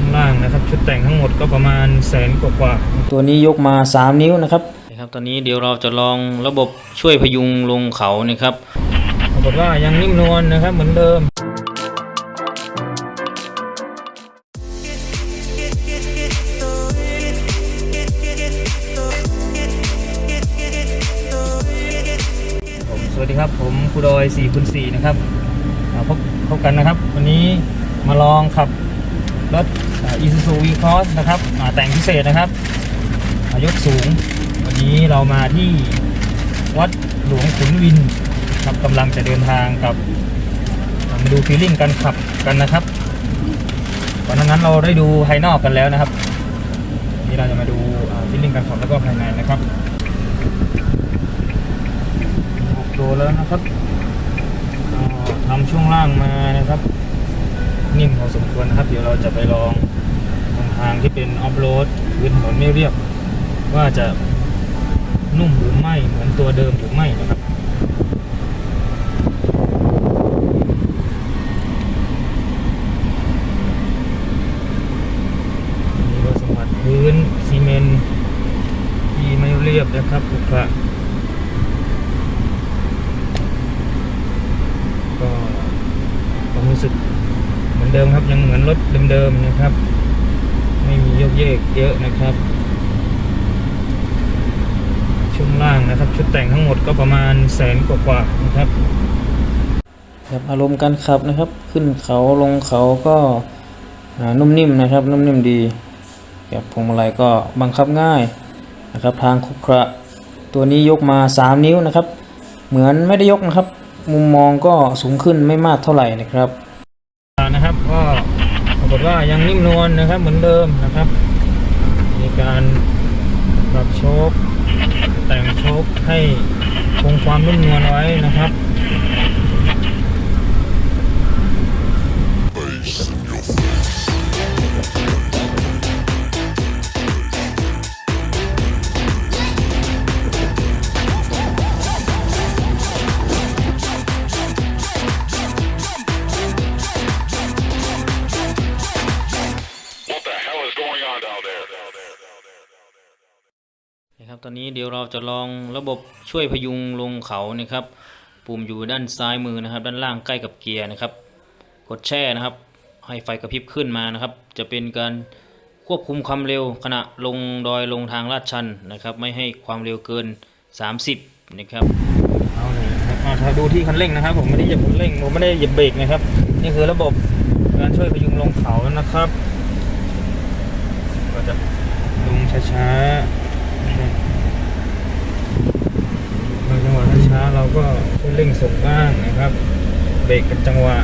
วงล่างนะครับ ชุดแต่งทั้งหมดก็ประมาณแสนกว่าๆตัวนี้ยกมา 3 นิ้วนะครับนะครับตอนนี้เดี๋ยวเราจะลองระบบช่วยพยุงลงเขานะครับปรากฏว่ายังนิ่มนวลนะครับเหมือนเดิมผมสวัสดีครับผมครูดอย4คูณ4นะครับอ่าพบพบกันนะครับ วันนี้มาลองขับรถ อีซูซูวีคอสนะครับแต่งพิเศษนะครับอายกสูง วันนี้เรามาที่วัดหลวงขุนวินครับกำลังจะเดินทางกับมาดูฟีลลิ่งการขับกันนะครับก่อนหน้านั้นเราได้ดูภายนอกกันแล้วนะครับนี่เราจะมาดูฟีลลิ่งการขับแล้วก็ภายในนะครับออกตัวแล้วนะครับทำช่วงล่างมานะครับ นิ่มพอสมควรนะครับ เดี๋ยวเราจะไปลอง ทางที่เป็นออฟโรดพื้นถนนไม่เรียบ ว่าจะนุ่มหรือไม่เหมือนตัวเดิมหรือไม่นะครับมีรสมบัติพื้นซีเมนต์ที่ไม่เรียบนะครับลูกค้าก็ความรู้สึกเหมือนเดิมครับยังเหมือนรถเดิมๆนะครับ ไม่มีโยกเยกเยอะนะครับ ช่วงล่างนะครับ ชุดแต่งทั้งหมดก็ประมาณแสนกว่าๆนะครับครับอารมณ์การขับนะครับ ขึ้นเขาลงเขาก็อ่านุ่มนิ่มนะครับ นุ่มนิ่มดีครับพวงมาลัยก็บังคับง่ายนะครับ ทางครุขระตัวนี้ยกมา 3 นิ้วนะครับ เหมือนไม่ได้ยกนะครับ มุมมองก็สูงขึ้นไม่มากเท่าไหร่นะครับนะครับก็ปรากฏว่ายังนิ่มนวลนะครับเหมือนเดิมนะครับ มีการปรับโชคแต่งโชคให้คงความนุ่มนวลไว้นะครับ นะครับตอนนี้เดี๋ยวเราจะลองระบบช่วยพยุงลงเขานะครับ ปุ่มอยู่ด้านซ้ายมือนะครับ ด้านล่างใกล้กับเกียร์นะครับ กดแช่นะครับ ให้ไฟกระพริบขึ้นมานะครับ จะเป็นการควบคุมความเร็วขณะลงดอยลงทางลาดชันนะครับ ไม่ให้ความเร็วเกิน 30 นะครับเอาเลยนะครับอ่าถ้าดูที่คันเร่งนะครับ ผมไม่ได้เหยียบคันเร่งผมไม่ได้เหยียบเบรกนะครับ นี่คือระบบการช่วยพยุงลงเขานะครับ ก็จะลงช้าๆนะครับบางจังหวะช้าๆเราก็ช่วย เร่งส่งบ้างนะครับ เบรกเป็นจังหวะ